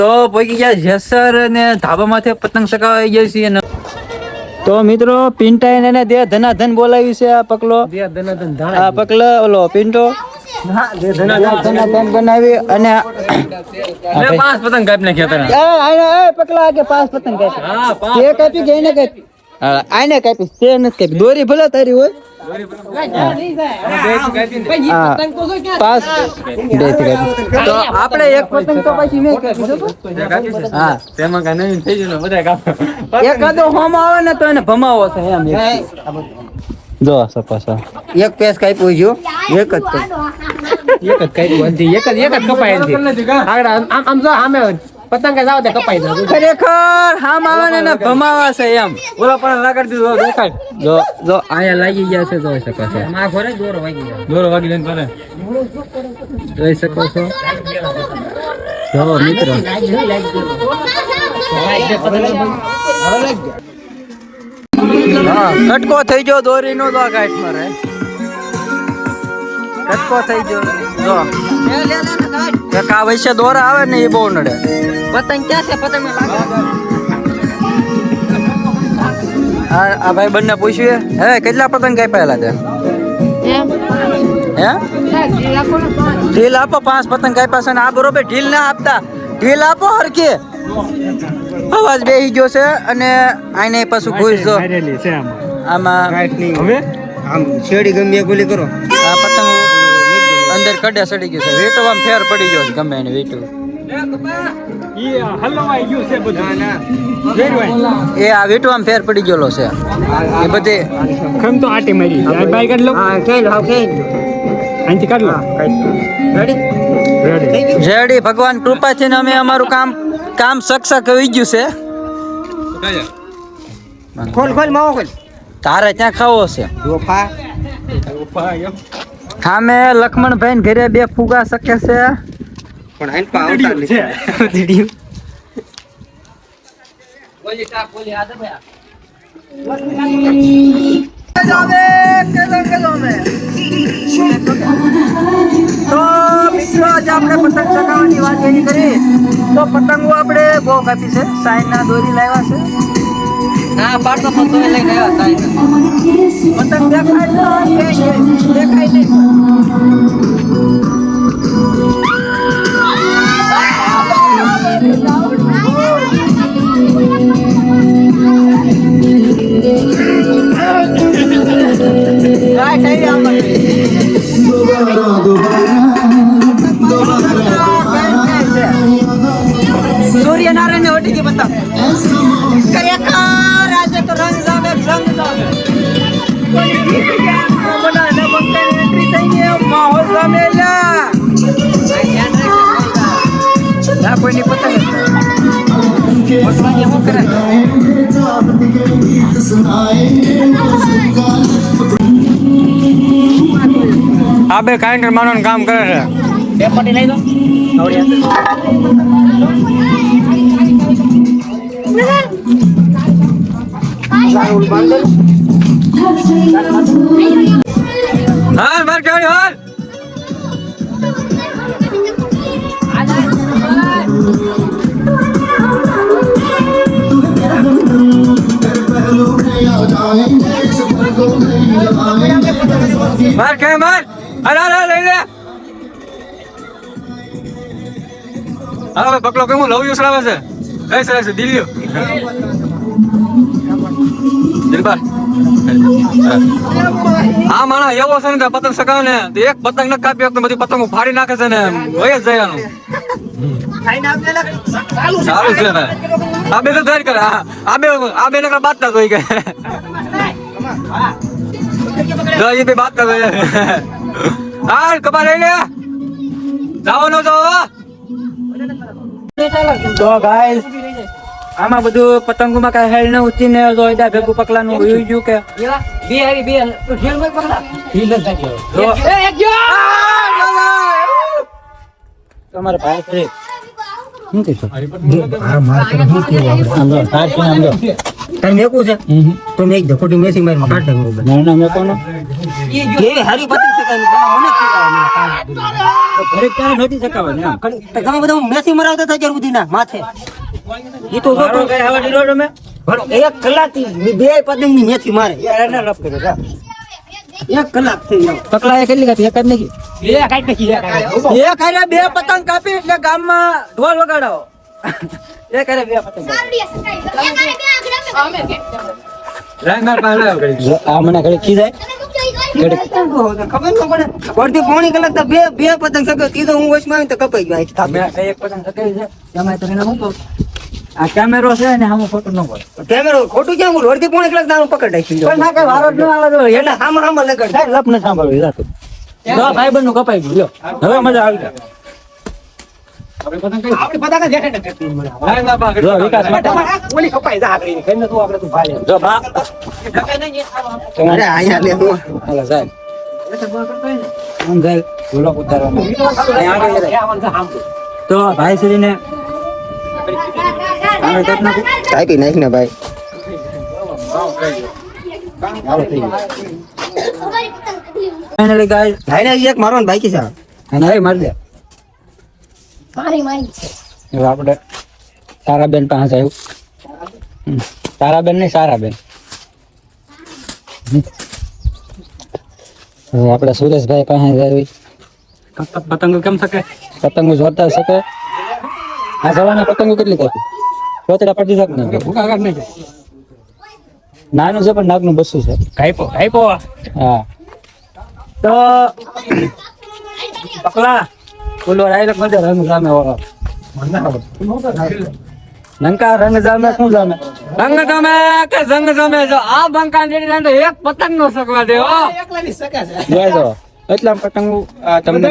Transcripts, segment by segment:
તો પહોંચી ગયા જેસર ને ધાબામાંથી પતંગ ચગાવવા ગયા છીએ ને તો મિત્રો પિન્ટા એને દે ધના ધન બોલાવી છે આ પકલો આ પકલો ઓલો પિન્ટો. ધના બનાવી અને પાંચ પતંગ કાપી નાખ્યા એ, એ, પકલા આગે પાંચ પતંગ કાપી હા કાપી ગઈ ને કાપી આને કાપી તે નથી કાપી દોરી ભલે તારી હોય. આપણે એક પતંગ તો પછી મેં કાપી જો પણ. હા. તેમાં કઈ નવીન થઈ ગયું બધા એકાદો હોમ આવે ને તો એને ભમાવો છે એમ જો સપાસો એક પેસ કાપ્યું જો. એક જ એક જ કાપ્યું એક જ એક જ કપાય આગળ આમ આમ જો. પતંગ જ આવે તે કપાઈ જાય ખરેખર હામ આવે ને ભમાવા છે એમ. ઓલા પણ લગાડી દીધો દેખાય. જો જો આયા લાગી ગયા છે જોઈ શકો છો. માં ઘરે દોરો વાગી ગયો. દોરો વાગી જઈને તને? જોઈ શકો છો. જો મિત્રો. હા કટકો થઈ ગયો દોરી નો તો ગાંઠ મારે કટકો થઈ ગયો. જો. દોરા આવે ને એ બહુ નડે. પતંગ ક્યાં છે? પતંગ આ આ ભાઈ બંને પૂછ્યું હે કેટલા પતંગ કાપ્યા છે? હે? ઢીલ આપો પાંચ. પતંગ કાપ્યા છે ને આ બરોબર ઢીલ ના આપતા. ઢીલ આપો હરખી. અવાજ બેહી ગયો છે અને આને પાછું ઘૂસ જો આમાં. હવે? આમ શેરડી ગમે ગોલી કરો. આ પતંગ અંદર કડે સડી ગયું છે. વેટવામાં ફેર પડી ગયો છે ગમે એને વેટું. ઈ હલવાઈ છે એ આ વેટવામાં ફેર પડી ગયેલો છે. એ બધી ખમ તો આટી મારી. આ બાઈ કાઢ લો હા ખેલ હાવ ખેલ અહીંથી કાઢ લો. રેડી રેડી ભગવાન કૃપાથી અમે અમારું કામ કામ સક્ષ હોઈ ગયું છે. ખોલ ખોલ માવો ખોલ. તારે ત્યાં ખાવો છે? હા સામે લક્ષ્મણભાઈ ઘરે બે ફુગા શકે છે. પણ હાઈન પા આવતા મે તો મિત્રો આજે આપણે પતંગ ચગાવવાની વાત એની કરી તો પતંગો આપણે બહુ કાપી છે. સાઈન ના દોરી લાવ્યા છે. હા પાડતો પતંગ લઈને આવ્યા સાહેબ પતંગ દેખાય દેખાય નહીં. સૂર્યનારાયણ ને ઓટી બતાવ. ખરેખર આજે તો રંગ જામે રંગ લા કોઈની પતંગ જ નહીં. શું કરે આ બે કાઇન્ડર માનવાનું કામ કરે છે બે પટી લઈ દો હાલ માર કે માર? અરે હાલ લઈ લે. હવે બકલો કેમ લવ યુ સરાવે છે? એ સરાવે છે દિલ્હી દિલબાર. આ માણસ એવો છે ને પતંગ સગાવે ને એક પતંગ ન કાપી વખતે બધી પતંગો ફાડી નાખે છે ને હોય જ જવાનું. સારું છે. ને. આ બે તો ધર કરે. આ આ બે આ બે નકરા બાદ ના જોઈ ગયા જો એ બે બાત કરે હાલ કપા લઈ લે. જાઓ નો જાઓ તો ગાઈસ આમાં બધું પતંગોમાં કઈ હેલ ન ઉતી ને તો એડા ભેગું પકલાનું હોઈ ગયું કે? બે આવી બે ઢીલમાં પકડા. ઢીલ જ. થાય એક જો! તમારે ભાઈ શું કહેશો? તને મેકું છે? તો મેક દે ખોટી મેસી મારી કાઢ દે ના ના મેં કોનો કેવી હારી પતંગ છે ઘરે ક્યારે નથી શકાવાની આમ. તમે બધા મેસી મરાવતા હતા અત્યાર સુધીના માથે. ઈ તો મારો કઈ આવા ઢીલો તમે? ભલો, એક કલાક બે પતંગની મેથી મારે એને લપ કર્યો, જા. એક કલાક થઈ ગયો. પકલા એ કેટલી કાપી? એક જ નહીં? બે કાઢી નાખી એક હારે બે પતંગ કાપી એટલે ગામમાં ઢોલ વગાડાવો. એક હારે બે પતંગ કાપી. ઘડી ખીજાય ખબર ન પડે. અડધી પોણી કલાક તો બે બે પતંગ સગો. કીધું હું વચમાં આવીને તો કપાઈ ગયો. અહીંથી થાકી. મેં કઈ એક પતંગ સકાવી છે. એમાં તો એને શું આ કેમેરો છે ને આમાં ફોટો ન પડે કેમેરો ખોટું કેમ બોલું અડધી પોણી કલાક તારું પકડ રાખી પણ ના કઈ વારો ન આવે એટલે હામાં હામાં લગાડ. લપ ન સાંભળ્યું જાતું. જો ભાઈ બંધ કપાઈ ગયું. હવે મજા આવી જાય. તું ભાઈ શ્રીને આગળ કાપી નાખ ને ભાઈ Finally guys, ભાઈને એક મારવાનું બાકી છે. અને મારી દે. મારી મારી હવે આપણે તારાબેન પાસે આવ્યું. તારાબેન નહીં સારાબેન. આપણે સુરેશભાઈ પાસે આવી. પતંગ કેમ શકે? પતંગો જોતા શકે? આ જવાના પતંગો કેટલી કાપી ચોતરા પડતી શકે ને નહીં નાનું છે પણ નાગનું બસું છે. કાઈપો કાઈપો હા. તો પકલા. બોલો રાયલો કોણ રંગ જામે વાળો. લંકા રંગ જામે શું જામે રંગ જામે કે રંગ જામે જો? આ બંકા જેડી તો એક પતંગ નો સકવા દે હો. એકલાની શકે છે. જો એટલા પતંગ આ તમને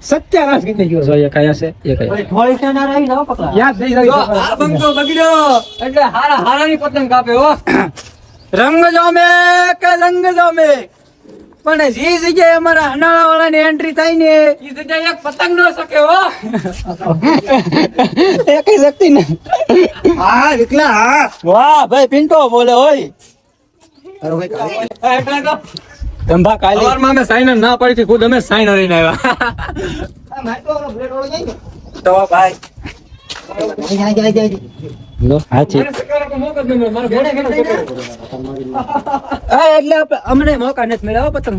સત્યાનાશ કીધી ગયો જો એ કયા છે? એ કયા? યાદ થઈ જાય. આ બંકો બગડ્યો. એટલે હારા હારાની પતંગ કાપે હો. રંગ જામે કે રંગ જામે પણ જે જગ્યાએ અમારા હનાળા વાળાની એન્ટ્રી થાય ને એ જગ્યાએ એક પતંગ ન શકે હો એ કઈ શક્તિ ને હા વિકલા હા વાહ ભાઈ પિન્ટો બોલે હોય એટલે તો ધંભા કાલી સવારમાં અમે સાઈનર ના પડી ખુદ અમે સાઈનર લઈને આવ્યા તો ભાઈ એટલે અમને મોકા નથી મેળવ્યો પતંગ.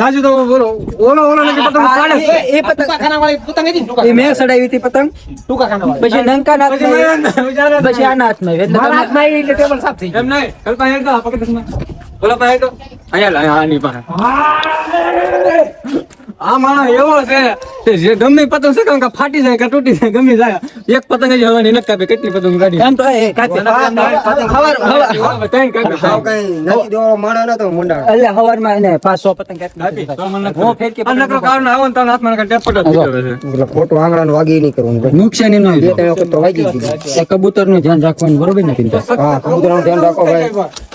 રાજુ તો બોલો. ઓલો ઓલો ને પતંગ પાડે છે. એ પતંગ ખાના વાળી પતંગ હતી ટૂંકા મેં સડાવી હતી પતંગ. ટૂંકા ખાના વાળી પછી નંકા ના પછી મેં હતું. આના હાથમાં આવી. એટલે મારા તમે- હાથમાં આવી એટલે ટેબલ સાફ થઈ એમ નહીં. કલ્પા હેડ તો પકડ દસ બોલો પાસે તો અહીંયા આની પાસે. આ માણસ એવો છે કે જે ગમે પતંગ સકામ કે ફાટી જાય કે તૂટી જાય ગમે જાય. એક પતંગ જ હવાની નથી કાપી કેટલી પતંગ કાઢી. એમ તો એ કાપી. હવાર હવાર ત્રણ કાપી હાવ કઈ નથી દેવો માણો નતો મુંડાણો. એટલે હવારમાં એને પાંચસો પતંગ કાપી હું ફેરકી આ નકરો કારણ આવો ને તને હાથમાં કાંઈ ટેપટ જ એટલે રહેશે. એટલે નો વાગી નહીં કરવાનું ભાઈ. નુકસાની ન બે ત્રણ વખત તો વાગી ગયું. કબૂતરનું ધ્યાન રાખવાનું બરોબર ને પિંતા હા કબૂતરનું ધ્યાન રાખો ભાઈ.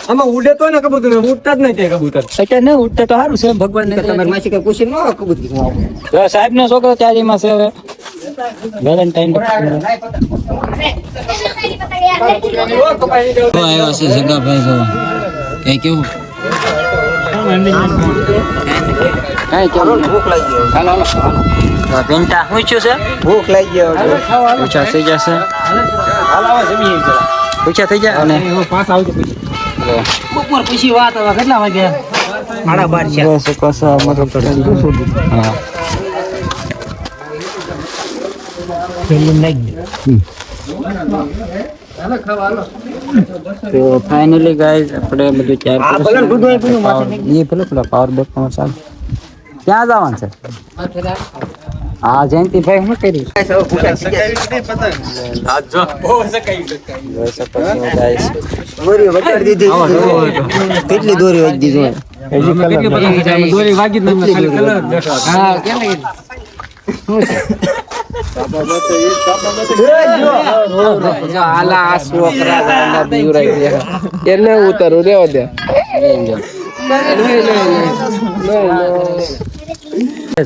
આમાં ઉડે તો ને કબૂતર ઉડતા જ નહીં તે કબૂતર. એટલે ને ઉડતા તો સારું છે ભગવાન ને તમારી માસી કે પૂછીને ન સાહેબ નો છોકરો ત્યારે છે હવે. વેલેન્ટાઇન આવ્યા છે જગાભાઈ જો કેવું? ભૂખ લાગી ગયો હાલો હાલો. છે ભૂખ લાગી ગયો ઊંચા થઈ જશે ઊંચા થઈ જાય અને? પાસ આવજો પછી બપોર પછી વાત હવે કેટલા વાગ્યા? સાડા બાર છે બસ બસ મતલબ તો હા તો ફાઇનલી ગાઈઝ આપણે બધું ચાર આ ભલે ને દૂધ હોય પીનું માથે એ ભલે પેલા પાવર બેકમાં ચાલ ક્યાં જવાનું છે હા જયંતિભાઈ શું કર્યું સૌ ભૂખ્યા થઈ ગયા. જોઈ શકો છો guys. દોરી વટાડી દીધી કેટલી દોરી વાગી દીધી છે? આમાં દોરી વાગી નહીં, ખાલી બેઠો હતો. હા કેમ લાગી એને ઉતારું રેવા દે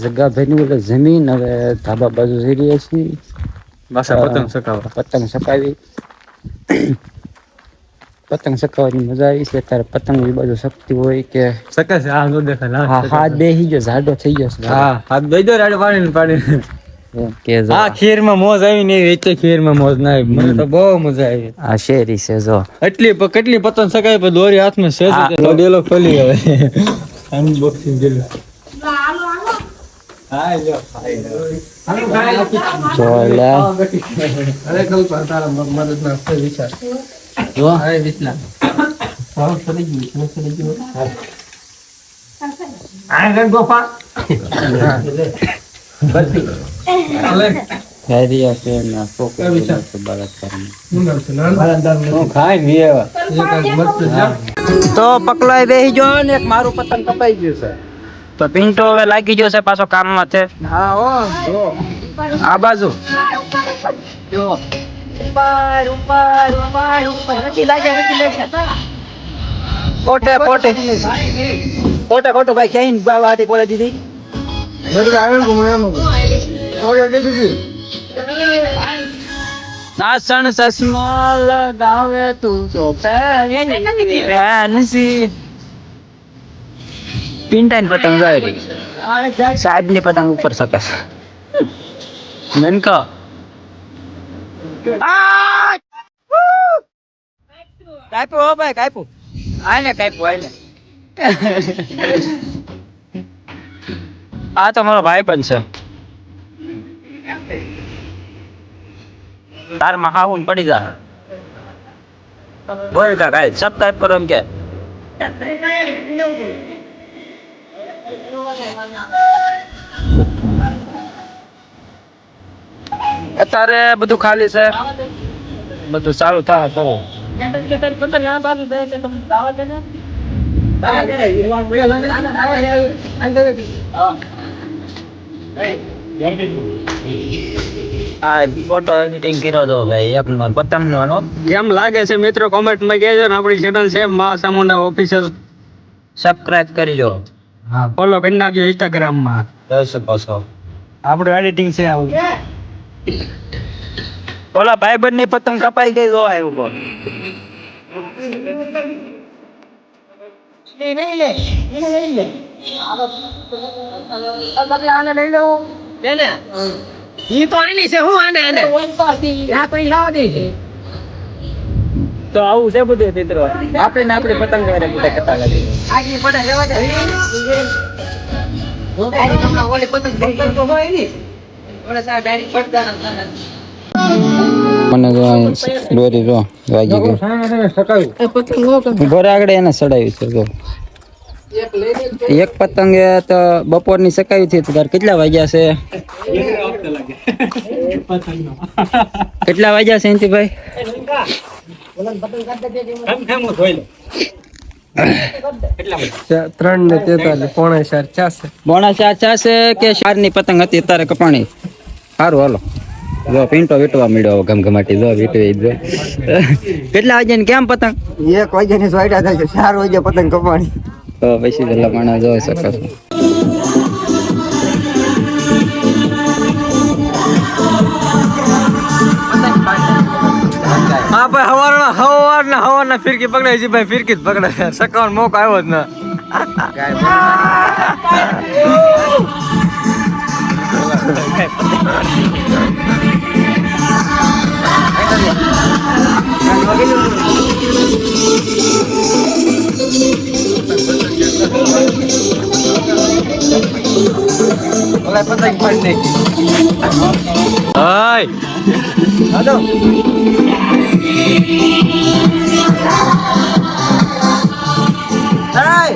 જગ્ગાભાઈ જમીન હવે ધાબા બાજુ જઈ રહ્યા છીએ પતંગ સકાવવા. પતંગ સકાવી પતંગ ચકાવવાની મજા આવી છે ત્યારે પતંગ એ બાજુ શકતી હોય કે સકે છે આ નો દેખાય હા હાથ બેહી ગયો જાડો થઈ ગયો છે હા હાથ દઈ દો રાડે પાડીને પાડીને એમ કે જો હા ખીરમાં મોજ આવી ને એવી એટલે ખીરમાં મોજ ના આવી મને તો બહુ મજા આવી આ શેરી છે જો એટલી પ- કેટલી પતંગ સકાય પણ દોરી હાથમાં છે હા. જ તે ડેલો ખોલી હવે અનબોક્સિંગ જેલું હા લ્યો જો લે અરે કલ્પા તારા મદદ ના છે વિચાર જો. અરે વિચલા સારું ફરી ગયું ફરી ગયું. આ ગણ ગોપા તો પકલાય બેહી ગયો ને એક મારું પતંગ કપાઈ ગયું છે. તો પિન્ટો હવે લાગી ગયો છે પાછો કામમાં છે. હા હો આ બાજુ. ઉપર ઉપર ભાઈ દીધી? બધું આવે ઓય દીધી નાસણ ચશ્મો લગાવે તું. તો ફેન્સી પિંટાઈન પતંગ જાય. સાહેબની પતંગ ઉપર શકે મેનકા. કાપ્યું હો ભાઈ કાપ્યું આને કાપ્યું આને આ તો મારો ભાઈ પણ છે. તાર મહાવું હાવું પડી જા. બોલ કા કાઈ સબસ્ક્રાઇબ કરો એમ કે. અત્યારે બધું ખાલી છે. બધું સારું થાય તો. આ ફોટો એડિટિંગ કર્યો તો ભાઈ એક નો પતંગ નો કેમ લાગે છે મિત્રો કોમેન્ટમાં કહેજો ને આપણી ચેનલ છે મા ચામુંડા ઓફિશિયલ સબસ્ક્રાઇબ કરજો ફોલો કરી નાખજો ઇન્સ્ટાગ્રામમાં. જોઈ છો આપણું એડિટિંગ છે આવું. ઓલા ભાઈબંધની પતંગ કપાઈ ગઈ જો આવ્યું કોણ ઈ તો આની છે હું આને આને? આ તો ઈ લાવ દે તો આવું છે બધું મિત્રો. આપણે ને આપણે પતંગ વાળા બધા કથા કરી આગી પડે રહેવા દે. હમણાં ઓલી પતંગ પતંગ તો હોય નહીં મને જો દોરી જો વાગી ગઈ. ઘરે આગળ એને સડાવ્યું છે જો. એક પતંગ બપોર તો બપોરની સકાવી હતી તાર કેટલા વાગ્યા છે? કેટલા વાગ્યા છે એનથી ભાઈ? ત્રણ ને તેતાલીસ પોણા ચાર ચારસે બોણા ચાર ચાસે કે ચારની પતંગ હતી? અત્યારે કપાણી. સારું હાલો. જો પિંટો વીટવા મળ્યો ગમગમાટી જો વીટવી જો કેટલા વાગ્યા ને કેમ પતંગ? એક વાગે ની સોયડા થાય સારું ચાર વાગ્યા પતંગ કપાણી તો પછી પેલા માણા જોઈ શકો છો. હા ભાઈ હવારના હવારના હવારના ફિરકી પકડાય છે ભાઈ ફિરકી જ પકડાય સકાવાનો મોકો આવ્યો જ ના. ઓલા પતંગ પાડી નાખી હાય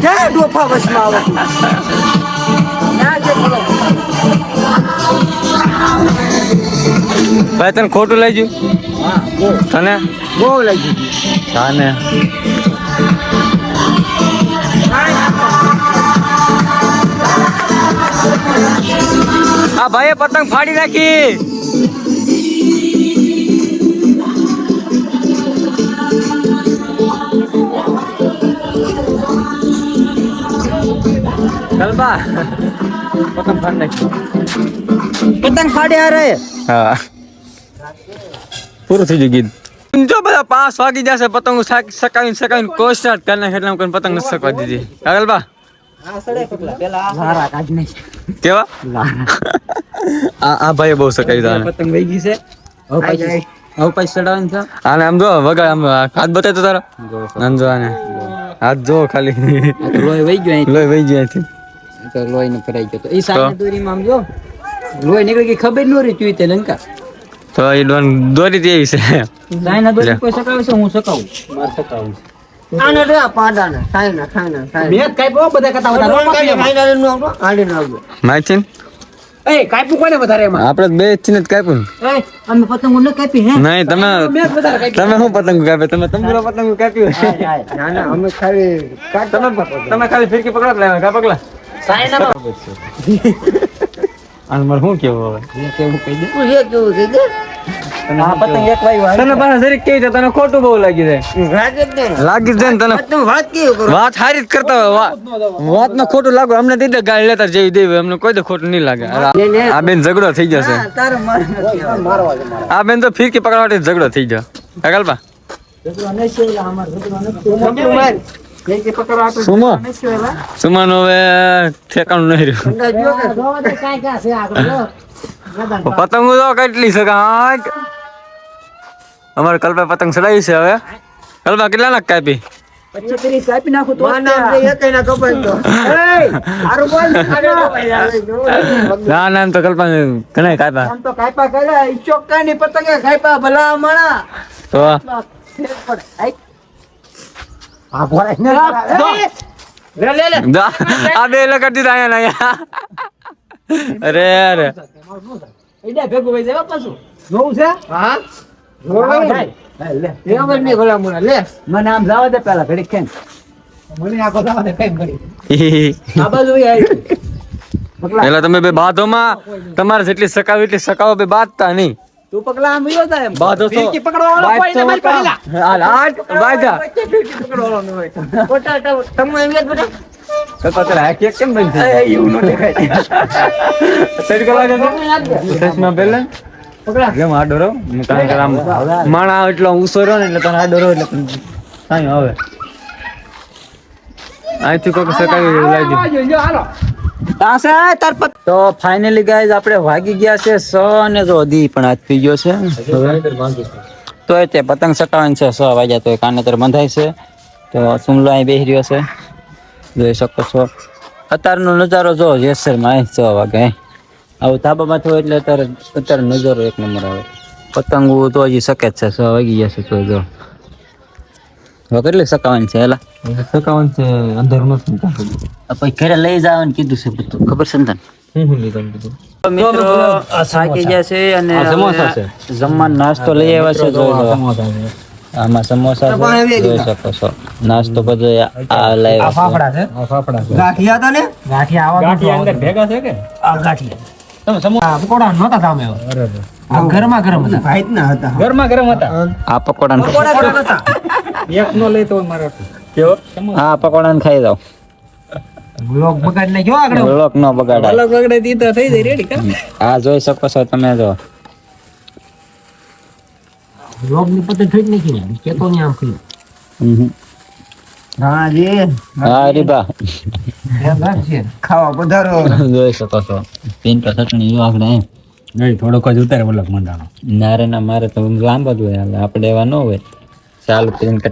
ક્યાં ડોફા વસમાં આવે ભાઈ, તને ખોટું લઈ ગયું? તને? બહુ લાગી તને? આ ભાઈએ પતંગ ફાડી નાખી. ગલબા પતંગ ફાડ નાખી પતંગ ફાડે અરે. હા. પૂરું થઈ ગયું ગીત. જો બધા પાંચ વાગી જશે પતંગ સાક- સકાવીને સકાવીને કોઈ સ્ટાર્ટ કરી નાખે એટલે કોઈ પતંગ નથી સકવા દીધી. કાગલ બા. કેવા? આ આ ભાઈએ બહુ સકાવી પતંગ વહી ગઈ છે. હવે પાછી હવે પાછી ચડાવવાની છે. આને આમ જો વગાડ આમ હાથ બતાય તો તારો. આમ જો આને. હાથ જો ખાલી. લોય લોહી વહી ગયો લોહી વહી ગયો અહીંથી. તો લોહી ને ભરાઈ ગયો તો. એ સામે દોરીમાં આમ જો. લોહી નીકળી ગઈ ખબર ન રહી તે લંકા. તો એ ડોન દોરી તે છે. સાયના દોરી કોઈ સકાવે છે? હું સકાવું. માર સકાવું આને રે પાડાને ખાયના ખાયના ખાયના. મેં કાપ્યો બધા કરતા વધારે. નો કાપ્યો એમાં. ખાયના આવડો આડે નો આવડો માહિતી એ કાપ્યું કોને વધારે એમાં? આપણે બે જ જ કાપ્યું. એ અમે પતંગો ન કાપી હે. નહીં તમે. તમે શું પતંગ કાપે તમે તમારો પતંગ કાપ્યું? ના ના અમે ખાલી તમે તમે ખાલી ફિરકી પકડો જ લેવા કા પગલા અને શું કેવું હવે? કેવું કહી દે. તું જે કેવું છે કે આ પતંગ એક વાય તને જરીક ખોટું બહુ લાગી જાય જ લાગી જ જાય ને તને. વાત કેવું કરો? વાત સારી જ કરતા હોય વાતમાં ખોટું લાગે. અમને દઈ ગાડી લેતા જેવી દેવી અમને કોઈ દે ખોટું નહીં લાગે. આ- બેન ઝઘડો થઈ જશે. આ બેન તો ફીરકી પકડવા માટે ઝઘડો થઈ જાય એલા, નથી. સુમો. સુમાનું હવે ઠેકાણું નહીં રહ્યું? પતંગો તો કેટલી છે અમારે કલ્પા પતંગ ચડાવી છે હવે. કલ્પા કેટલા નાખ કાપી ના ના તો કલ્પા ઘણા કાપ્યા. તો આ ભોળાય ને. લે લે લે. આ બે લગાડી દીધા અહીંયા ને અરે અરે. ઈડા ભેગું વઈ જાય પાછું. જોવું છે? હા? લે. બરાબર નહીં ભલા મોણા લે. મને આમ જવા દે પેલા ઘડીક કેમ. મને આખો જવા દે કઈ કરી આ બાજુ આવી. પેલા તમે બે બાધોમાં તમારે જેટલી સકાવ એટલી સકાવો બે બાંધતા નહીં. તું પગલા આમ વિયો જાય એમ? બાધો તો ફિરકી પકડવા વાળો કોઈ ને મારી પાસે લા. હાલ, હાટ, બાધા. ખોટા તો તમે એમ જ બધા કલ્પા તારા આ કેક કેમ બંધ થઈ? એવું નો દેખાય. તડકો લાગે છે? ચશ્મા પકડા. કેમ આ રહો? હું કારણ કે આમ માણા એટલો ઊંચો રહ્યો ને એટલે તને આ રહો એટલે કાઈ હવે અહીંથી કોઈક સકાવી લાગી જો હાલો. તો ફાઇનલી ગાઈઝ આપણે વાગી ગયા છે સ અને જો દી પણ આજ થઈ ગયો છે. તો તે પતંગ સટાવવાની છે, સ વાગ્યા તો એ કાનેતર બંધાય છે. તો સુમલો અહીં બેસી રહ્યો છે. જોઈ શકો છો. અત્યારનો નજારો જો જેસરમાં અહીં છ વાગે. આવું ધાબામાં થયું એટલે અત્યારે અત્યારે નજારો એક નંબર આવે. પતંગો તો હજી શકે જ છે, સ વાગી ગયા છે તો જો. હવે કેટલી સકાવાની છે એલા સકાવન છે અંધારું નથી પછી ઘરે લઈ જવાનું કીધું છે બધું. ખબર છે ને તને? હું હું લીધું કીધું? મિત્રો થાકી ગયા છે અને સમોસા હવે જમવાનો નાસ્તો લઈ આવ્યા છે જોઈ લો. આમાં સમોસા છે જોઈ શકો છો. નાસ્તો બધો આ લઈ આવ્યા ફાફડા છે. ગાંઠિયા હતા ને? ગાંઠિયા આવા ગાંઠિયા અંદર ભેગા છે કે? આ ગાંઠિયા. પકોડા નહોતા તમે? ગરમા ગરમ હતા. ભાઈ ના હતા. ગરમા ગરમ હતા? આ પકોડા એક નો લઈ તો મારા કેવો? આ પકોડા ખાઈ જાવ લોક બગાડ ને જો આગળ? લોક નો બગાડાય. બગડે દી તો થઈ જાય રેડી આ જોઈ શકો છો તમે જો. લોકની પતે થઈ જ નથી ને કેતો ની આમ ખી હમ. રાણાજી હા રીબા ખાવા પધારો. જોઈ શકો છો. પિંટો ચટણી જો આગળ નહીં થોડોક જ ઉતારે ઓલક મંડાણો. ના રે ના મારે તો લાંબા જ હોય આપડે આપણે એવા ન હોય. ચાલુ કરીને